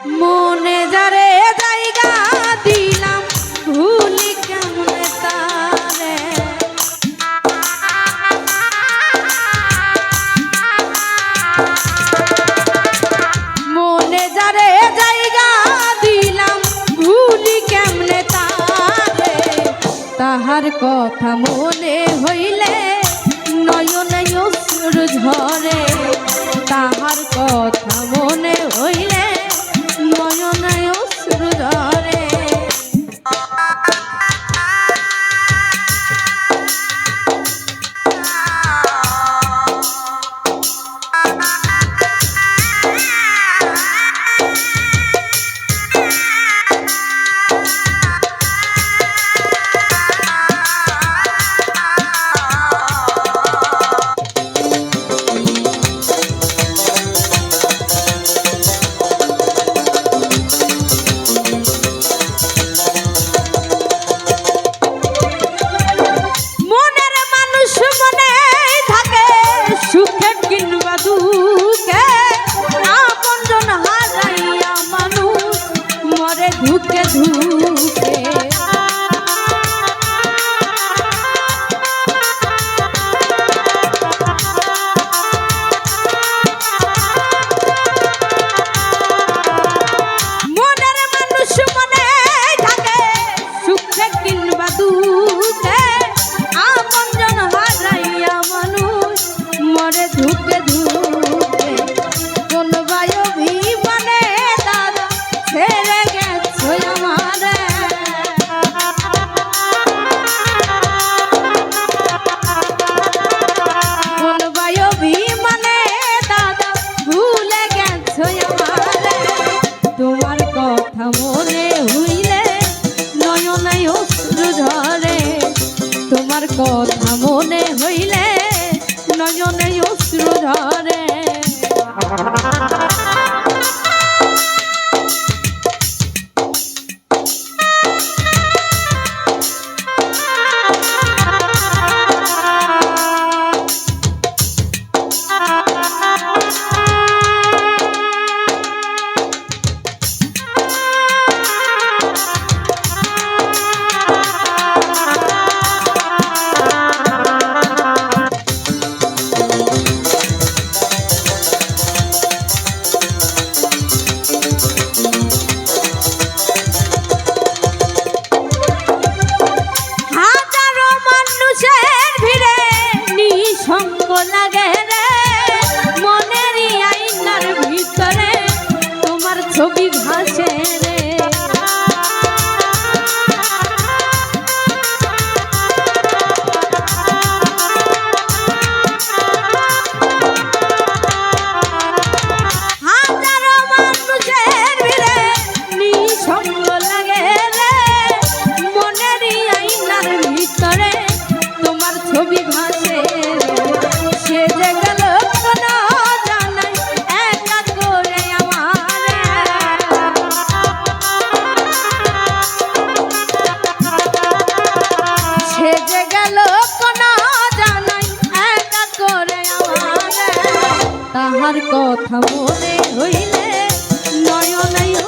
মনে যারে জায়গা দিলাম মনে যারে জায়গা দিলাম, ভুলি কেমন তারে? তাহার কথা মনে হইলে নয়নে অসুর ঝরে, তাহার কথা মনে হইলে কথা মনে হইলে নয় নয়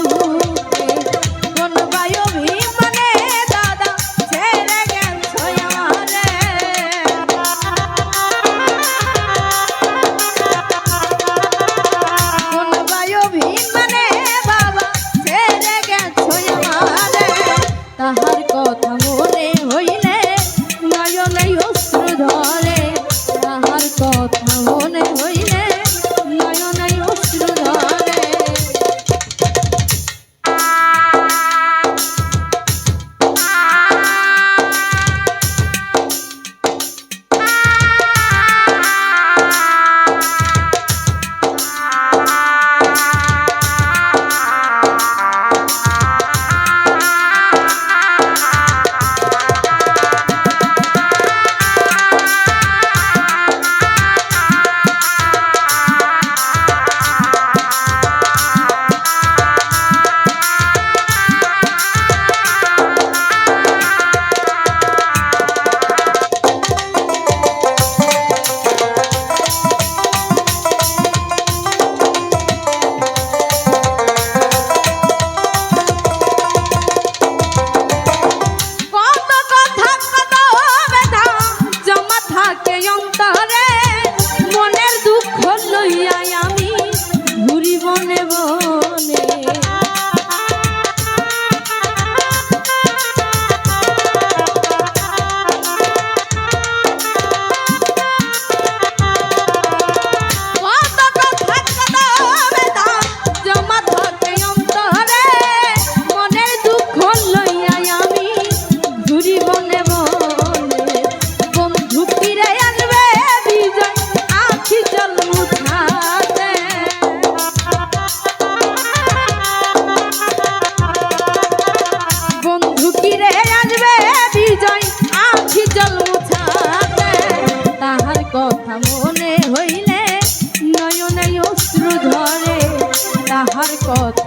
foto.